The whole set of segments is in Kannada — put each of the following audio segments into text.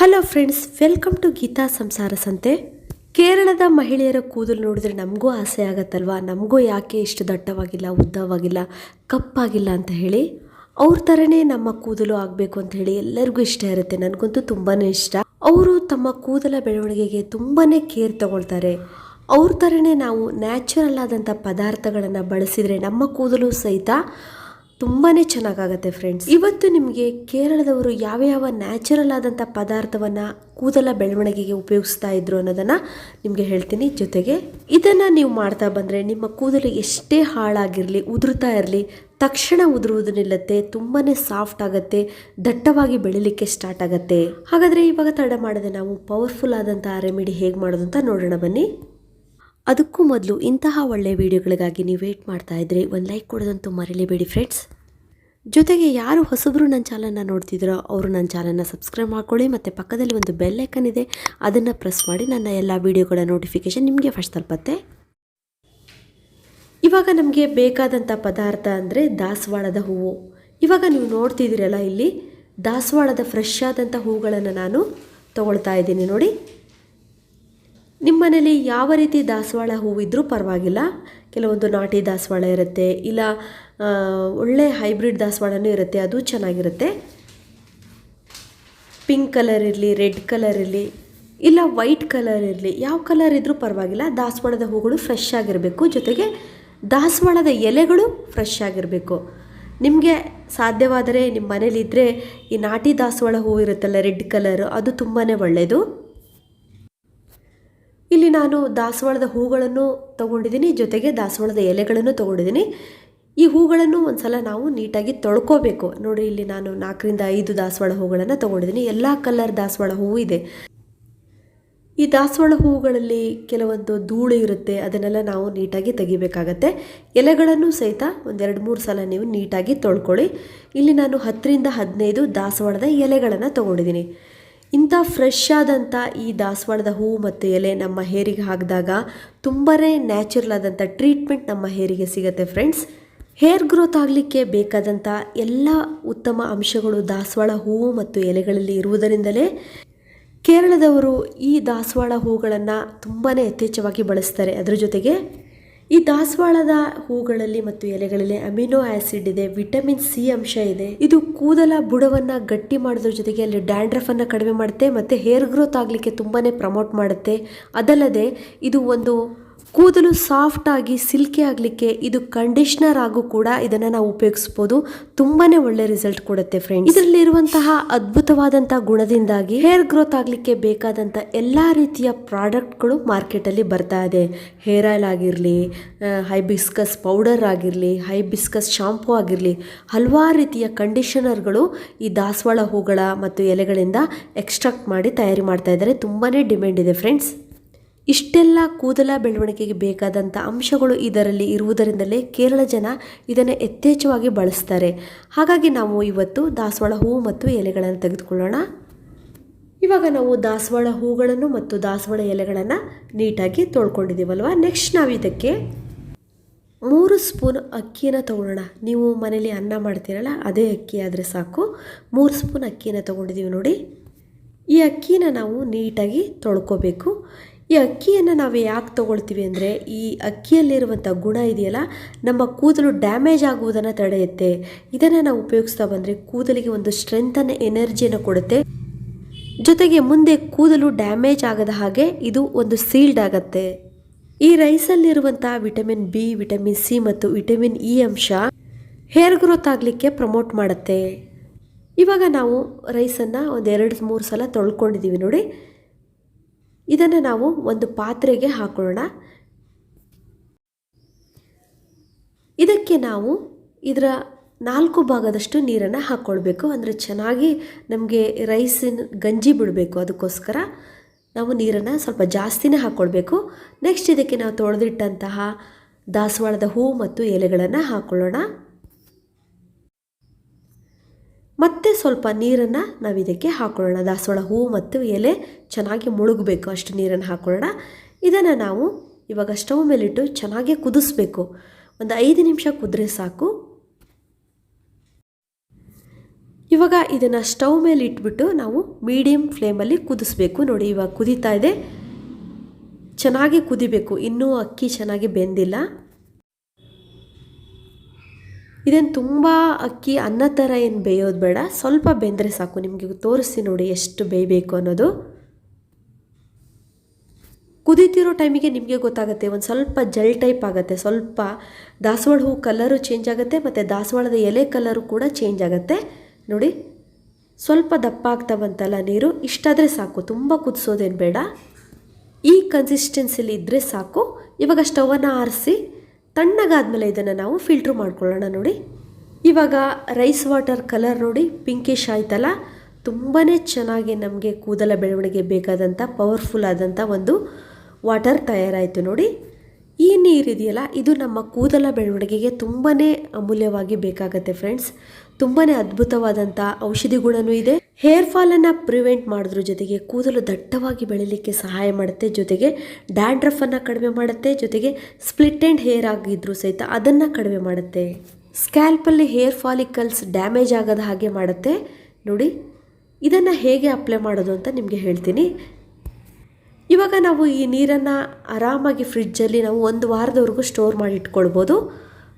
Hello friends welcome to Geetha Samsara Sante ಕೇರಳದ ಮಹಿಳೆಯರ ಕೂದಲು ನೋಡಿದ್ರೆ ನಮಗೂ ಆಸೆ ಆಗತ್ತಲ್ವಾ? ನಮಗೂ ಯಾಕೆ ಇಷ್ಟು ದಟ್ಟವಾಗಿಲ್ಲ, ಉದ್ದವಾಗಿಲ್ಲ, ಕಪ್ಪಾಗಿಲ್ಲ ಅಂತ ಹೇಳಿ? ಅವ್ರ ಥರನೇ ನಮ್ಮ ಕೂದಲು ಆಗಬೇಕು ಅಂತ ಹೇಳಿ ಎಲ್ಲರಿಗೂ ಇಷ್ಟ ಇರುತ್ತೆ. ನನಗಂತೂ ತುಂಬಾ ಇಷ್ಟ. ಅವರು ತಮ್ಮ ಕೂದಲ ಬೆಳವಣಿಗೆಗೆ ತುಂಬಾ ಕೇರ್ ತಗೊಳ್ತಾರೆ. ಅವ್ರ ಥರನೇ ನಾವು ನ್ಯಾಚುರಲ್ ಆದಂಥ ಪದಾರ್ಥಗಳನ್ನು ಬಳಸಿದರೆ ನಮ್ಮ ಕೂದಲು ಸಹಿತ ತುಂಬಾ ಚೆನ್ನಾಗಾಗತ್ತೆ ಫ್ರೆಂಡ್ಸ್ ಇವತ್ತು ನಿಮಗೆ ಕೇರಳದವರು ಯಾವ ಯಾವ ನ್ಯಾಚುರಲ್ ಆದಂಥ ಪದಾರ್ಥವನ್ನು ಕೂದಲ ಬೆಳವಣಿಗೆಗೆ ಉಪಯೋಗಿಸ್ತಾ ಇದ್ರು ಅನ್ನೋದನ್ನು ನಿಮಗೆ ಹೇಳ್ತೀನಿ. ಜೊತೆಗೆ ಇದನ್ನು ನೀವು ಮಾಡ್ತಾ ಬಂದರೆ ನಿಮ್ಮ ಕೂದಲು ಎಷ್ಟೇ ಹಾಳಾಗಿರಲಿ, ಉದುರ್ತಾ ಇರಲಿ, ತಕ್ಷಣ ಉದುರುವುದು ನಿಲ್ಲತ್ತೆ ತುಂಬಾ ಸಾಫ್ಟ್ ಆಗುತ್ತೆ, ದಟ್ಟವಾಗಿ ಬೆಳಿಲಿಕ್ಕೆ ಸ್ಟಾರ್ಟ್ ಆಗುತ್ತೆ. ಹಾಗಾದರೆ ಇವಾಗ ತಡ ಮಾಡದೆ ನಾವು ಪವರ್ಫುಲ್ ಆದಂಥ ರೆಮಿಡಿ ಹೇಗೆ ಮಾಡೋದು ಅಂತ ನೋಡೋಣ ಬನ್ನಿ. ಅದಕ್ಕೂ ಮೊದಲು ಇಂತಹ ಒಳ್ಳೆಯ ವಿಡಿಯೋಗಳಿಗಾಗಿ ನೀವು ವೇಟ್ ಮಾಡ್ತಾ ಇದ್ರೆ ಒಂದು ಲೈಕ್ ಕೊಡೋದಂತೂ ಮರೀಲೇಬೇಡಿ ಫ್ರೆಂಡ್ಸ್ ಜೊತೆಗೆ ಯಾರು ಹೊಸಬರು ನನ್ನ ಚಾನಲ್ನ ನೋಡ್ತಿದ್ರೋ ಅವರು ನನ್ನ ಚಾನಲ್ನ ಸಬ್ಸ್ಕ್ರೈಬ್ ಮಾಡ್ಕೊಳ್ಳಿ ಮತ್ತು ಪಕ್ಕದಲ್ಲಿ ಒಂದು ಬೆಲ್ ಇದೆ, ಅದನ್ನು ಪ್ರೆಸ್ ಮಾಡಿ ನನ್ನ ಎಲ್ಲ ವಿಡಿಯೋಗಳ ನೋಟಿಫಿಕೇಷನ್ ನಿಮಗೆ ಫಸ್ಟ್ ತಲುಪತ್ತೆ. ಇವಾಗ ನಮಗೆ ಬೇಕಾದಂಥ ಪದಾರ್ಥ ಅಂದರೆ ದಾಸವಾಳದ ಹೂವು. ಇವಾಗ ನೀವು ನೋಡ್ತಿದ್ದೀರಲ್ಲ ಇಲ್ಲಿ, ದಾಸವಾಳದ ಫ್ರೆಶ್ ಆದಂಥ ಹೂಗಳನ್ನು ನಾನು ತೊಗೊಳ್ತಾ ಇದ್ದೀನಿ ನೋಡಿ. ನಿಮ್ಮ ಮನೇಲಿ ಯಾವ ರೀತಿ ದಾಸವಾಳ ಹೂವಿದ್ರೂ ಪರವಾಗಿಲ್ಲ. ಕೆಲವೊಂದು ನಾಟಿ ದಾಸವಾಳ ಇರುತ್ತೆ, ಇಲ್ಲ ಒಳ್ಳೆ ಹೈಬ್ರಿಡ್ ದಾಸವಾಳನೂ ಇರುತ್ತೆ, ಅದು ಚೆನ್ನಾಗಿರುತ್ತೆ. ಪಿಂಕ್ ಕಲರ್ ಇರಲಿ, ರೆಡ್ ಕಲರ್ ಇರಲಿ, ಇಲ್ಲ ವೈಟ್ ಕಲರ್ ಇರಲಿ, ಯಾವ ಕಲರ್ ಇದ್ದರೂ ಪರವಾಗಿಲ್ಲ. ದಾಸವಾಳದ ಹೂಗಳು ಫ್ರೆಶ್ ಆಗಿರಬೇಕು, ಜೊತೆಗೆ ದಾಸವಾಳದ ಎಲೆಗಳು ಫ್ರೆಶ್ ಆಗಿರಬೇಕು. ನಿಮಗೆ ಸಾಧ್ಯವಾದರೆ ನಿಮ್ಮ ಮನೇಲಿದ್ದರೆ ಈ ನಾಟಿ ದಾಸವಾಳ ಹೂವು ಇರುತ್ತಲ್ಲ, ರೆಡ್ ಕಲರ್, ಅದು ತುಂಬಾ ಒಳ್ಳೆಯದು ಇಲ್ಲಿ ನಾನು ದಾಸವಾಳದ ಹೂಗಳನ್ನು ತಗೊಂಡಿದ್ದೀನಿ, ಜೊತೆಗೆ ದಾಸವಾಳದ ಎಲೆಗಳನ್ನು ತಗೊಂಡಿದ್ದೀನಿ. ಈ ಹೂಗಳನ್ನು ಒಂದ್ಸಲ ನಾವು ನೀಟಾಗಿ ತೊಳ್ಕೋಬೇಕು. ನೋಡಿ ಇಲ್ಲಿ ನಾನು ನಾಲ್ಕರಿಂದ ಐದು ದಾಸವಾಳ ಹೂಗಳನ್ನು ತಗೊಂಡಿದ್ದೀನಿ. ಎಲ್ಲ ಕಲರ್ ದಾಸವಾಳ ಹೂವು ಇದೆ. ಈ ದಾಸವಾಳ ಹೂವುಗಳಲ್ಲಿ ಕೆಲವೊಂದು ಧೂಳು ಇರುತ್ತೆ, ಅದನ್ನೆಲ್ಲ ನಾವು ನೀಟಾಗಿ ತೆಗಿಬೇಕಾಗತ್ತೆ. ಎಲೆಗಳನ್ನು ಸಹಿತ ಒಂದೆರಡು ಮೂರು ಸಲ ನೀವು ನೀಟಾಗಿ ತೊಳ್ಕೊಳ್ಳಿ. ಇಲ್ಲಿ ನಾನು ಹತ್ತರಿಂದ ಹದಿನೈದು ದಾಸವಾಳದ ಎಲೆಗಳನ್ನು ತಗೊಂಡಿದ್ದೀನಿ. ಇಂಥ ಫ್ರೆಶ್ ಆದಂಥ ಈ ದಾಸವಾಳದ ಹೂವು ಮತ್ತು ಎಲೆ ನಮ್ಮ ಹೇರಿಗೆ ಹಾಕಿದಾಗ ತುಂಬಾ ನ್ಯಾಚುರಲ್ ಆದಂಥ ಟ್ರೀಟ್ಮೆಂಟ್ ನಮ್ಮ ಹೇರಿಗೆ ಸಿಗುತ್ತೆ ಫ್ರೆಂಡ್ಸ್ ಹೇರ್ ಗ್ರೋತ್ ಆಗಲಿಕ್ಕೆ ಬೇಕಾದಂಥ ಎಲ್ಲ ಉತ್ತಮ ಅಂಶಗಳು ದಾಸವಾಳ ಹೂವು ಮತ್ತು ಎಲೆಗಳಲ್ಲಿ ಇರುವುದರಿಂದಲೇ ಕೇರಳದವರು ಈ ದಾಸವಾಳ ಹೂಗಳನ್ನು ತುಂಬಾ ಯಥೇಚ್ಛವಾಗಿ ಬಳಸ್ತಾರೆ. ಅದರ ಜೊತೆಗೆ ಈ ದಾಸವಾಳದ ಹೂಗಳಲ್ಲಿ ಮತ್ತು ಎಲೆಗಳಲ್ಲಿ ಅಮಿನೋ ಆಸಿಡ್ ಇದೆ, ವಿಟಮಿನ್ ಸಿ ಅಂಶ ಇದೆ. ಇದು ಕೂದಲ ಬುಡವನ್ನು ಗಟ್ಟಿ ಮಾಡೋದ್ರ ಜೊತೆಗೆ ಅಲ್ಲಿ ಡ್ಯಾಂಡ್ರಫ್ ಅನ್ನ ಕಡಿಮೆ ಮಾಡುತ್ತೆ, ಮತ್ತೆ ಹೇರ್ ಗ್ರೋತ್ ಆಗಲಿಕ್ಕೆ ತುಂಬಾನೇ ಪ್ರಮೋಟ್ ಮಾಡುತ್ತೆ. ಅದಲ್ಲದೆ ಇದು ಒಂದು ಕೂದಲು ಸಾಫ್ಟ್ ಆಗಿ ಸಿಲ್ಕಿ ಆಗಲಿಕ್ಕೆ ಇದು ಕಂಡೀಷ್ನರ್ ಆಗೂ ಕೂಡ ಇದನ್ನು ನಾವು ಉಪಯೋಗಿಸ್ಬೋದು. ತುಂಬಾ ಒಳ್ಳೆ ರಿಸಲ್ಟ್ ಕೊಡುತ್ತೆ ಫ್ರೆಂಡ್ಸ್ ಇದರಲ್ಲಿರುವಂತಹ ಅದ್ಭುತವಾದಂಥ ಗುಣದಿಂದಾಗಿ ಹೇರ್ ಗ್ರೋತ್ ಆಗಲಿಕ್ಕೆ ಬೇಕಾದಂಥ ಎಲ್ಲ ರೀತಿಯ ಪ್ರಾಡಕ್ಟ್ಗಳು ಮಾರ್ಕೆಟಲ್ಲಿ ಬರ್ತಾ ಇದೆ. ಹೇರ್ ಆಯಿಲ್ ಆಗಿರಲಿ ಹೈಬಿಸ್ಕಸ್ ಪೌಡರ್ ಆಗಿರಲಿ ಹೈಬಿಸ್ಕಸ್ ಶಾಂಪೂ ಆಗಿರಲಿ, ಹಲವಾರು ರೀತಿಯ ಕಂಡೀಷನರ್ಗಳು ಈ ದಾಸವಾಳ ಹೂಗಳ ಮತ್ತು ಎಲೆಗಳಿಂದ ಎಕ್ಸ್ಟ್ರಾಕ್ಟ್ ಮಾಡಿ ತಯಾರಿ ಮಾಡ್ತಾ ಇದ್ದಾರೆ. ತುಂಬಾ ಡಿಮ್ಯಾಂಡ್ ಇದೆ ಫ್ರೆಂಡ್ಸ್ ಇಷ್ಟೆಲ್ಲ ಕೂದಲ ಬೆಳವಣಿಗೆಗೆ ಬೇಕಾದಂಥ ಅಂಶಗಳು ಇದರಲ್ಲಿ ಇರುವುದರಿಂದಲೇ ಕೇರಳ ಜನ ಇದನ್ನು ಯಥೇಚ್ಛವಾಗಿ ಬಳಸ್ತಾರೆ. ಹಾಗಾಗಿ ನಾವು ಇವತ್ತು ದಾಸವಾಳ ಹೂವು ಮತ್ತು ಎಲೆಗಳನ್ನು ತೆಗೆದುಕೊಳ್ಳೋಣ. ಇವಾಗ ನಾವು ದಾಸವಾಳ ಹೂಗಳನ್ನು ಮತ್ತು ದಾಸವಾಳ ಎಲೆಗಳನ್ನು ನೀಟಾಗಿ ತೊಳ್ಕೊಂಡಿದ್ದೀವಲ್ವ? ನೆಕ್ಸ್ಟ್ ನಾವು ಇದಕ್ಕೆ ಮೂರು ಸ್ಪೂನ್ ಅಕ್ಕಿನ ತೊಗೊಳ್ಳೋಣ. ನೀವು ಮನೇಲಿ ಅನ್ನ ಮಾಡ್ತೀರಲ್ಲ, ಅದೇ ಅಕ್ಕಿ ಆದರೆ ಸಾಕು. ಮೂರು ಸ್ಪೂನ್ ಅಕ್ಕಿನ ತೊಗೊಂಡಿದ್ದೀವಿ ನೋಡಿ. ಈ ಅಕ್ಕಿನ ನಾವು ನೀಟಾಗಿ ತೊಳ್ಕೊಬೇಕು. ಈ ಅಕ್ಕಿಯನ್ನು ನಾವು ಯಾಕೆ ತೊಗೊಳ್ತೀವಿ ಅಂದರೆ ಈ ಅಕ್ಕಿಯಲ್ಲಿರುವಂಥ ಗುಣ ಇದೆಯಲ್ಲ, ನಮ್ಮ ಕೂದಲು ಡ್ಯಾಮೇಜ್ ಆಗುವುದನ್ನು ತಡೆಯುತ್ತೆ. ಇದನ್ನು ನಾವು ಉಪಯೋಗಿಸ್ತಾ ಬಂದರೆ ಕೂದಲಿಗೆ ಒಂದು ಸ್ಟ್ರೆಂತನ್ನು ಎನರ್ಜಿಯನ್ನು ಕೊಡುತ್ತೆ. ಜೊತೆಗೆ ಮುಂದೆ ಕೂದಲು ಡ್ಯಾಮೇಜ್ ಆಗದ ಹಾಗೆ ಇದು ಒಂದು ಸೀಲ್ಡ್ ಆಗತ್ತೆ. ಈ ರೈಸಲ್ಲಿರುವಂಥ ವಿಟಮಿನ್ ಬಿ, ವಿಟಮಿನ್ ಸಿ ಮತ್ತು ವಿಟಮಿನ್ ಇ ಅಂಶ ಹೇರ್ ಗ್ರೋತ್ ಆಗಲಿಕ್ಕೆ ಪ್ರಮೋಟ್ ಮಾಡುತ್ತೆ. ಇವಾಗ ನಾವು ರೈಸನ್ನು ಒಂದು ಎರಡು ಮೂರು ಸಲ ತೊಳ್ಕೊಂಡಿದ್ದೀವಿ ನೋಡಿ. ಇದನ್ನು ನಾವು ಒಂದು ಪಾತ್ರೆಗೆ ಹಾಕೊಳ್ಳೋಣ. ಇದಕ್ಕೆ ನಾವು ಇದರ ನಾಲ್ಕು ಭಾಗದಷ್ಟು ನೀರನ್ನು ಹಾಕ್ಕೊಳ್ಬೇಕು ಅಂದರೆ ಚೆನ್ನಾಗಿ ನಮಗೆ ರೈಸಿನ ಗಂಜಿ ಬಿಡಬೇಕು ಅದಕ್ಕೋಸ್ಕರ. ನಾವು ನೀರನ್ನು ಸ್ವಲ್ಪ ಜಾಸ್ತಿನೇ ಹಾಕ್ಕೊಳ್ಬೇಕು ನೆಕ್ಸ್ಟ್ ಇದಕ್ಕೆ ನಾವು ತೊಳೆದಿಟ್ಟಂತಹ ದಾಸವಾಳದ ಹೂ ಮತ್ತು ಎಲೆಗಳನ್ನು ಹಾಕ್ಕೊಳ್ಳೋಣ ಮತ್ತೆ ಸ್ವಲ್ಪ ನೀರನ್ನು ನಾವು ಇದಕ್ಕೆ ಹಾಕೊಳ್ಳೋಣ. ದಾಸವಾಳ ಹೂವು ಮತ್ತು ಎಲೆ ಚೆನ್ನಾಗಿ ಮುಳುಗಬೇಕು. ಅಷ್ಟು ನೀರನ್ನು ಹಾಕೊಳ್ಳೋಣ. ಇದನ್ನು ನಾವು ಇವಾಗ ಸ್ಟವ್ ಮೇಲಿಟ್ಟು ಚೆನ್ನಾಗಿ ಕುದಿಸ್ಬೇಕು. ಒಂದು ಐದು ನಿಮಿಷ ಕುದ್ರೆ ಸಾಕು. ಇವಾಗ ಇದನ್ನು ಸ್ಟವ್ ಮೇಲೆ ಇಟ್ಬಿಟ್ಟು ನಾವು ಮೀಡಿಯಮ್ ಫ್ಲೇಮಲ್ಲಿ ಕುದಿಸ್ಬೇಕು. ನೋಡಿ, ಇವಾಗ ಕುದೀತಾ ಇದೆ. ಚೆನ್ನಾಗಿ ಕುದಿಬೇಕು. ಇನ್ನೂ ಅಕ್ಕಿ ಚೆನ್ನಾಗಿ ಬೆಂದಿಲ್ಲ. ಇದೇನು ತುಂಬ ಅಕ್ಕಿ ಅನ್ನ ಥರ ಏನು ಬೇಯೋದು ಬೇಡ. ಸ್ವಲ್ಪ ಬೆಂದರೆ ಸಾಕು. ನಿಮಗೆ ತೋರಿಸಿ ನೋಡಿ ಎಷ್ಟು ಬೇಯಬೇಕು ಅನ್ನೋದು. ಕುದೀತಿರೋ ಟೈಮಿಗೆ ನಿಮಗೆ ಗೊತ್ತಾಗುತ್ತೆ. ಒಂದು ಸ್ವಲ್ಪ ಜಲ್ ಟೈಪ್ ಆಗುತ್ತೆ. ಸ್ವಲ್ಪ ದಾಸವಾಳ ಹೂ ಕಲರು ಚೇಂಜ್ ಆಗುತ್ತೆ ಮತ್ತು ದಾಸವಾಳದ ಎಲೆ ಕಲರು ಕೂಡ ಚೇಂಜ್ ಆಗುತ್ತೆ. ನೋಡಿ, ಸ್ವಲ್ಪ ದಪ್ಪ ಆಗ್ತಾ ಬಂತಲ್ಲ ನೀರು. ಇಷ್ಟಾದರೆ ಸಾಕು. ತುಂಬ ಕುದಿಸೋದೇನು ಬೇಡ. ಈ ಕನ್ಸಿಸ್ಟೆನ್ಸಿಲಿ ಇದ್ದರೆ ಸಾಕು. ಇವಾಗ ಸ್ಟವನ್ನು ಆರಿಸಿ. ತಣ್ಣಗಾದ್ಮೇಲೆ ಇದನ್ನು ನಾವು ಫಿಲ್ಟ್ರ್ ಮಾಡ್ಕೊಳ್ಳೋಣ ನೋಡಿ. ಇವಾಗ ರೈಸ್ ವಾಟರ್ ಕಲರ್ ನೋಡಿ ಪಿಂಕಿಶ್ ಆಯ್ತಲ್ಲ? ತುಂಬಾ ಚೆನ್ನಾಗಿ ನಮಗೆ ಕೂದಲ ಬೆಳವಣಿಗೆ ಬೇಕಾದಂಥ ಪವರ್ಫುಲ್ ಆದಂಥ ಒಂದು ವಾಟರ್ ತಯಾರಾಯಿತು ನೋಡಿ. ಈ ನೀರಿದೆಯಲ್ಲ ಇದು ನಮ್ಮ ಕೂದಲ ಬೆಳವಣಿಗೆಗೆ ತುಂಬಾ ಅಮೂಲ್ಯವಾಗಿ ಬೇಕಾಗತ್ತೆ ಫ್ರೆಂಡ್ಸ್ ತುಂಬಾ ಅದ್ಭುತವಾದಂಥ ಔಷಧಿ ಗುಣನೂ ಇದೆ ಹೇರ್ ಫಾಲನ್ನು ಪ್ರಿವೆಂಟ್ ಮಾಡೋದ್ರ ಜೊತೆಗೆ ಕೂದಲು ದಟ್ಟವಾಗಿ ಬೆಳೀಲಿಕ್ಕೆ ಸಹಾಯ ಮಾಡುತ್ತೆ, ಜೊತೆಗೆ ಡ್ಯಾಂಡ್ರಫನ್ನು ಕಡಿಮೆ ಮಾಡುತ್ತೆ, ಜೊತೆಗೆ ಸ್ಪ್ಲಿಟ್ ಆ್ಯಂಡ್ ಹೇರ್ ಆಗಿದ್ರು ಸಹಿತ ಅದನ್ನು ಕಡಿಮೆ ಮಾಡುತ್ತೆ. ಸ್ಕ್ಯಾಲ್ಪಲ್ಲಿ ಹೇರ್ ಫಾಲಿಕಲ್ಸ್ ಡ್ಯಾಮೇಜ್ ಆಗದ ಹಾಗೆ ಮಾಡುತ್ತೆ. ನೋಡಿ, ಇದನ್ನು ಹೇಗೆ ಅಪ್ಲೈ ಮಾಡೋದು ಅಂತ ನಿಮಗೆ ಹೇಳ್ತೀನಿ. ಇವಾಗ ನಾವು ಈ ನೀರನ್ನು ಆರಾಮಾಗಿ ಫ್ರಿಡ್ಜಲ್ಲಿ ನಾವು ಒಂದು ವಾರದವರೆಗೂ ಸ್ಟೋರ್ ಮಾಡಿ ಇಟ್ಕೊಳ್ಬೋದು.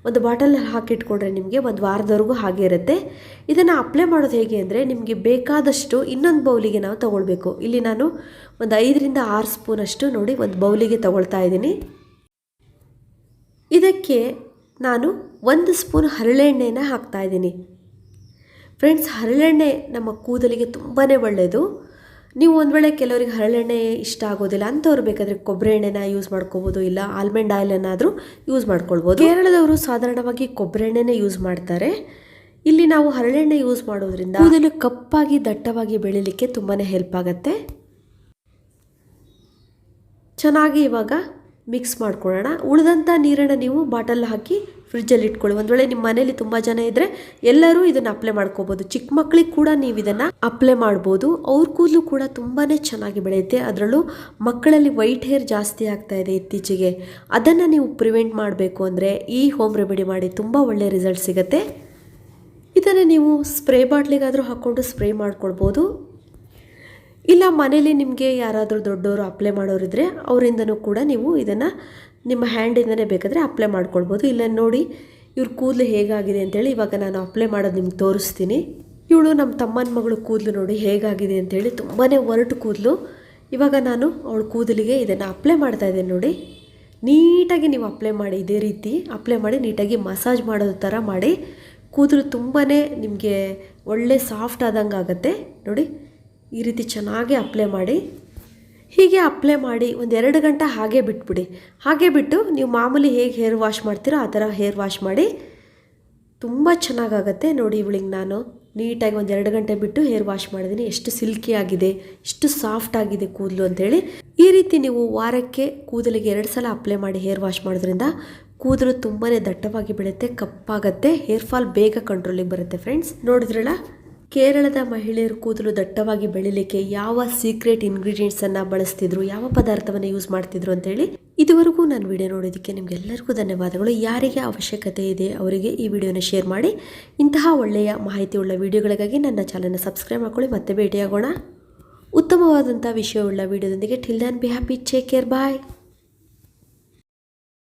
ಒಂದು ಬಾಟಲಲ್ಲಿ ಹಾಕಿಟ್ಕೊಂಡ್ರೆ ನಿಮಗೆ ಒಂದು ವಾರದವರೆಗೂ ಹಾಗೆ ಇರುತ್ತೆ. ಇದನ್ನು ಅಪ್ಲೈ ಮಾಡೋದು ಹೇಗೆ ಅಂದರೆ ನಿಮಗೆ ಬೇಕಾದಷ್ಟು ಇನ್ನೊಂದು ಬೌಲಿಗೆ ನಾವು ತೊಗೊಳ್ಬೇಕು. ಇಲ್ಲಿ ನಾನು ಒಂದು ಐದರಿಂದ ಆರು ಸ್ಪೂನಷ್ಟು ನೋಡಿ ಒಂದು ಬೌಲಿಗೆ ತೊಗೊಳ್ತಾ ಇದ್ದೀನಿ. ಇದಕ್ಕೆ ನಾನು ಒಂದು ಸ್ಪೂನ್ ಹರಳೆಣ್ಣೆನ ಹಾಕ್ತಾ ಇದ್ದೀನಿ. ಫ್ರೆಂಡ್ಸ್ ಹರಳೆಣ್ಣೆ ನಮ್ಮ ಕೂದಲಿಗೆ ತುಂಬಾ ಒಳ್ಳೆಯದು. ನೀವು ಒಂದು ವೇಳೆ ಕೆಲವರಿಗೆ ಹರಳೆಣ್ಣೆ ಇಷ್ಟ ಆಗೋದಿಲ್ಲ, ಅಂಥವ್ರು ಬೇಕಾದರೆ ಕೊಬ್ಬರಿ ಎಣ್ಣೆನ ಯೂಸ್ ಮಾಡ್ಕೋಬೋದು, ಇಲ್ಲ ಆಲ್ಮಂಡ್ ಆಯಿಲ್ ಏನಾದರೂ ಯೂಸ್ ಮಾಡ್ಕೊಳ್ಬೋದು. ಕೇರಳದವರು ಸಾಧಾರಣವಾಗಿ ಕೊಬ್ಬರಿ ಎಣ್ಣೆನೇ ಯೂಸ್ ಮಾಡ್ತಾರೆ. ಇಲ್ಲಿ ನಾವು ಹರಳೆಣ್ಣೆ ಯೂಸ್ ಮಾಡೋದ್ರಿಂದ ಕೂದಲು ಕಪ್ಪಾಗಿ ದಟ್ಟವಾಗಿ ಬೆಳೀಲಿಕ್ಕೆ ತುಂಬಾ ಹೆಲ್ಪ್ ಆಗುತ್ತೆ. ಚೆನ್ನಾಗಿ ಇವಾಗ ಮಿಕ್ಸ್ ಮಾಡ್ಕೊಳ್ಳೋಣ. ಉಳಿದಂಥ ನೀರನ್ನು ನೀವು ಬಾಟಲ್ ಹಾಕಿ ಫ್ರಿಜ್ಜಲ್ಲಿ ಇಟ್ಕೊಳ್ಳಿ. ಒಂದು ವೇಳೆ ನಿಮ್ಮ ಮನೇಲಿ ತುಂಬ ಜನ ಇದ್ದರೆ ಎಲ್ಲರೂ ಇದನ್ನು ಅಪ್ಲೈ ಮಾಡ್ಕೋಬೋದು. ಚಿಕ್ಕ ಮಕ್ಕಳಿಗೆ ಕೂಡ ನೀವು ಇದನ್ನು ಅಪ್ಲೈ ಮಾಡ್ಬೋದು. ಅವ್ರ ಕೂದಲು ಕೂಡ ತುಂಬಾ ಚೆನ್ನಾಗಿ ಬೆಳೆಯುತ್ತೆ. ಅದರಲ್ಲೂ ಮಕ್ಕಳಲ್ಲಿ ವೈಟ್ ಹೇರ್ ಜಾಸ್ತಿ ಆಗ್ತಾ ಇದೆ ಇತ್ತೀಚೆಗೆ. ಅದನ್ನು ನೀವು ಪ್ರಿವೆಂಟ್ ಮಾಡಬೇಕು ಅಂದರೆ ಈ ಹೋಮ್ ರೆಮಿಡಿ ಮಾಡಿ ತುಂಬ ಒಳ್ಳೆಯ ರಿಸಲ್ಟ್ ಸಿಗುತ್ತೆ. ಇದನ್ನು ನೀವು ಸ್ಪ್ರೇ ಬಾಟ್ಲಿಗಾದರೂ ಹಾಕ್ಕೊಂಡು ಸ್ಪ್ರೇ ಮಾಡ್ಕೊಳ್ಬೋದು ಇಲ್ಲ ಮನೇಲಿ ನಿಮಗೆ ಯಾರಾದರೂ ದೊಡ್ಡವರು ಅಪ್ಲೈ ಮಾಡೋರಿದ್ರೆ ಅವರಿಂದನೂ ಕೂಡ ನೀವು ಇದನ್ನು ನಿಮ್ಮ ಹ್ಯಾಂಡಿಂದನೇ ಬೇಕಾದರೆ ಅಪ್ಲೈ ಮಾಡ್ಕೊಳ್ಬೋದು. ಇಲ್ಲ ನೋಡಿ, ಇವ್ರ ಕೂದಲು ಹೇಗಾಗಿದೆ ಅಂತೇಳಿ ಇವಾಗ ನಾನು ಅಪ್ಲೈ ಮಾಡೋದು ನಿಮ್ಗೆ ತೋರಿಸ್ತೀನಿ. ಇವಳು ನಮ್ಮ ತಮ್ಮನ ಮಗಳು ಕೂದಲು ನೋಡಿ ಹೇಗಾಗಿದೆ ಅಂತೇಳಿ ತುಂಬಾ ಒರಟು ಕೂದಲು. ಇವಾಗ ನಾನು ಅವಳ ಕೂದಲಿಗೆ ಇದನ್ನು ಅಪ್ಲೈ ಮಾಡ್ತಾ ಇದ್ದೇನೆ ನೋಡಿ. ನೀಟಾಗಿ ನೀವು ಅಪ್ಲೈ ಮಾಡಿ, ಇದೇ ರೀತಿ ಅಪ್ಲೈ ಮಾಡಿ, ನೀಟಾಗಿ ಮಸಾಜ್ ಮಾಡೋದು ಥರ ಮಾಡಿ. ಕೂದಲು ತುಂಬಾ ನಿಮಗೆ ಒಳ್ಳೆ ಸಾಫ್ಟ್ ಆದಂಗೆ ಆಗುತ್ತೆ ನೋಡಿ, ಈ ರೀತಿ ಚೆನ್ನಾಗಿ ಅಪ್ಲೈ ಮಾಡಿ. ಹೀಗೆ ಅಪ್ಲೈ ಮಾಡಿ ಒಂದು ಎರಡು ಗಂಟೆ ಹಾಗೆ ಬಿಟ್ಬಿಡಿ. ಹಾಗೆ ಬಿಟ್ಟು ನೀವು ಮಾಮೂಲಿ ಹೇಗೆ ಹೇರ್ ವಾಶ್ ಮಾಡ್ತೀರೋ ಆ ಥರ ಹೇರ್ ವಾಶ್ ಮಾಡಿ ತುಂಬ ಚೆನ್ನಾಗಾಗತ್ತೆ ನೋಡಿ ಇವಳಿಗೆ ನಾನು. ನೀಟಾಗಿ ಒಂದು ಎರಡು ಗಂಟೆ ಬಿಟ್ಟು ಹೇರ್ ವಾಶ್ ಮಾಡಿದ್ದೀನಿ ಎಷ್ಟು ಸಿಲ್ಕಿ ಆಗಿದೆ, ಎಷ್ಟು ಸಾಫ್ಟ್ ಆಗಿದೆ ಕೂದಲು ಅಂತೇಳಿ. ಈ ರೀತಿ ನೀವು ವಾರಕ್ಕೆ ಕೂದಲಿಗೆ ಎರಡು ಸಲ ಅಪ್ಲೈ ಮಾಡಿ ಹೇರ್ ವಾಶ್ ಮಾಡೋದ್ರಿಂದ ಕೂದಲು ತುಂಬಾ ದಟ್ಟವಾಗಿ ಬೆಳೆಯುತ್ತೆ, ಕಪ್ಪಾಗತ್ತೆ ಹೇರ್ ಫಾಲ್ ಬೇಗ ಕಂಟ್ರೋಲಿಗೆ ಬರುತ್ತೆ ಫ್ರೆಂಡ್ಸ್ ನೋಡಿದ್ರಲ್ಲ? ಕೇರಳದ ಮಹಿಳೆಯರು ಕೂದಲು ದಟ್ಟವಾಗಿ ಬೆಳಿಲಿಕ್ಕೆ ಯಾವ ಸೀಕ್ರೆಟ್ ಇಂಗ್ರೀಡಿಯೆಂಟ್ಸನ್ನು ಬಳಸ್ತಿದ್ರು, ಯಾವ ಪದಾರ್ಥವನ್ನು ಯೂಸ್ ಮಾಡ್ತಿದ್ರು ಅಂತೇಳಿ ಇದುವರೆಗೂ ನಾನು ವಿಡಿಯೋ ನೋಡೋದಕ್ಕೆ ನಿಮಗೆಲ್ಲರಿಗೂ ಧನ್ಯವಾದಗಳು. ಯಾರಿಗೆ ಅವಶ್ಯಕತೆ ಇದೆ ಅವರಿಗೆ ಈ ವಿಡಿಯೋನ ಶೇರ್ ಮಾಡಿ. ಇಂತಹ ಒಳ್ಳೆಯ ಮಾಹಿತಿಯುಳ್ಳ ವಿಡಿಯೋಗಳಿಗಾಗಿ ನನ್ನ ಚಾನಲ್ನ ಸಬ್ಸ್ಕ್ರೈಬ್ ಮಾಡ್ಕೊಳ್ಳಿ. ಮತ್ತೆ ಭೇಟಿಯಾಗೋಣ. ಉತ್ತಮವಾದಂಥ ವಿಷಯವುಳ್ಳ ವಿಡಿಯೋದೊಂದಿಗೆ till then be happy care bye